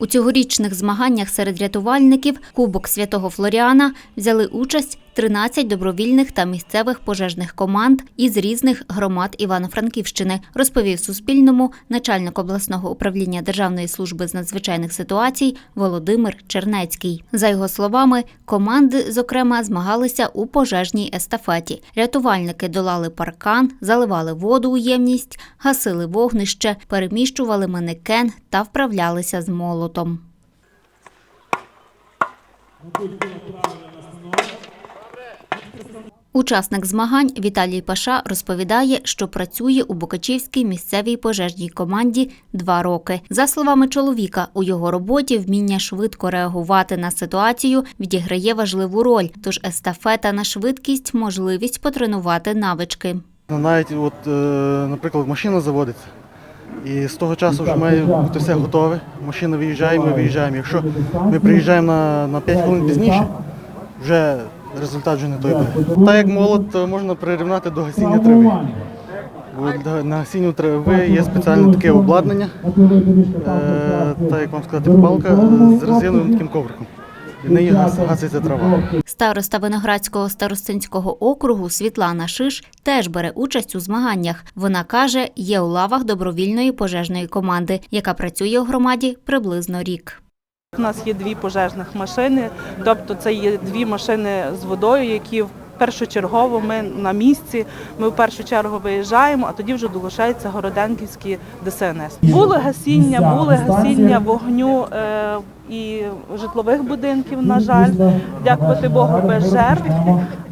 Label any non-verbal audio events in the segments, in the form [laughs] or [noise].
У цьогорічних змаганнях серед рятувальників Кубок Святого Флоріана взяли участь 13 добровільних та місцевих пожежних команд із різних громад Івано-Франківщини, розповів Суспільному начальник обласного управління Державної служби з надзвичайних ситуацій Володимир Чернецький. За його словами, команди, зокрема, змагалися у пожежній естафеті. Рятувальники долали паркан, заливали воду у ємність, гасили вогнище, переміщували манекен та вправлялися з молотом. Учасник змагань Віталій Паша розповідає, що працює у Букачівській місцевій пожежній команді два роки. За словами чоловіка, у його роботі вміння швидко реагувати на ситуацію відіграє важливу роль. Тож естафета на швидкість можливість потренувати навички. Ну, Навіть, от, е, наприклад, машина заводиться, і з того часу вже має бути все готове. Машина виїжджає, ми виїжджаємо. Якщо ми приїжджаємо на, на 5 хвилин пізніше, вже результат вже не той. Так як молот можна прирівняти до гасіння трави. Бо на гасінню трави є спеціальне таке обладнання, е, так як вам сказати, палка з резиновим таким ковриком. Від неї гас- гаситься трава. Староста Виноградського старостинського округу Світлана Шиш теж бере участь у змаганнях. Вона каже, є у лавах добровільної пожежної команди, яка працює у громаді приблизно рік. У нас є дві пожежних машини, тобто це є дві машини з водою, які першочергово ми на місці. Ми в першу чергу виїжджаємо, а тоді вже долучаються городенківські ДСНС. Були гасіння, були гасіння вогню е, і житлових будинків. На жаль, дякувати Богу, без жертв.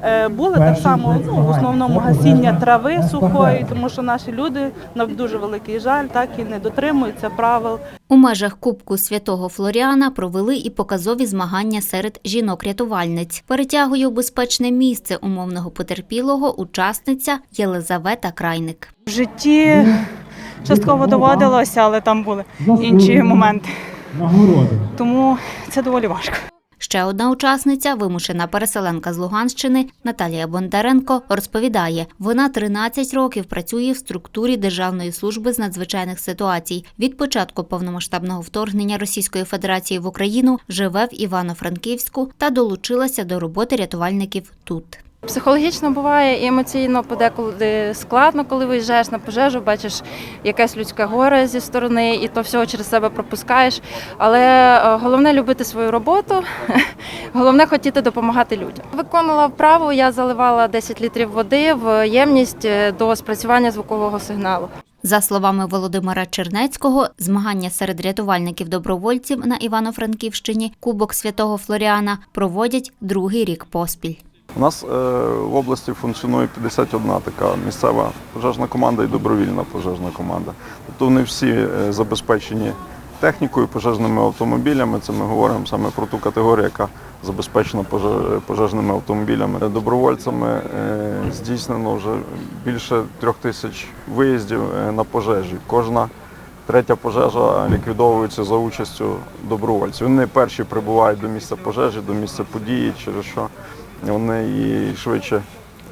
Е, були так само ну, в основному гасіння трави сухої, тому що наші люди на дуже великий жаль так і не дотримуються правил. У межах Кубку Святого Флоріана провели і показові змагання серед жінок-рятувальниць. Перетягує у безпечне місце умовного потерпілого учасниця Єлизавета Крайник. В житті частково доводилося, але там були інші моменти. Нагороди Тому це доволі важко. Ще одна учасниця, вимушена переселенка з Луганщини Наталія Бондаренко, розповідає, вона 13 років працює в структурі Державної служби з надзвичайних ситуацій. Від початку повномасштабного вторгнення Російської Федерації в Україну живе в Івано-Франківську та долучилася до роботи рятувальників тут. Психологічно буває і емоційно подеколи складно, коли виїжджаєш на пожежу, бачиш якесь людське горе зі сторони, і то всього через себе пропускаєш. Але е, головне любити свою роботу, [laughs] головне хотіти допомагати людям. Виконала вправу, я заливала 10 літрів води в ємність е, до спрацювання звукового сигналу. За словами Володимира Чернецького, змагання серед рятувальників-добровольців на Івано-Франківщині Кубок Святого Флоріана проводять другий рік поспіль. У нас е, в області функціонує 51 така місцева пожежна команда і добровільна пожежна команда. Тобто вони всі е, забезпечені технікою, пожежними автомобілями. Це ми говоримо саме про ту категорію, яка забезпечена пожежними автомобілями. Добровольцями е, здійснено вже більше трьох тисяч виїздів на пожежі. Кожна Третя пожежа ліквідовується за участю добровольців. Вони перші прибувають до місця пожежі, до місця події, через що вони і швидше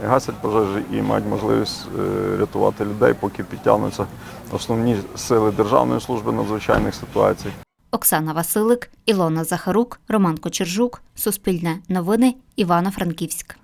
гасять пожежі і мають можливість е, рятувати людей, поки підтягнуться основні сили Державної служби надзвичайних ситуацій. Оксана Василик, Ілона Захарук, Роман Кочержук, Суспільне новини, Івано-Франківськ.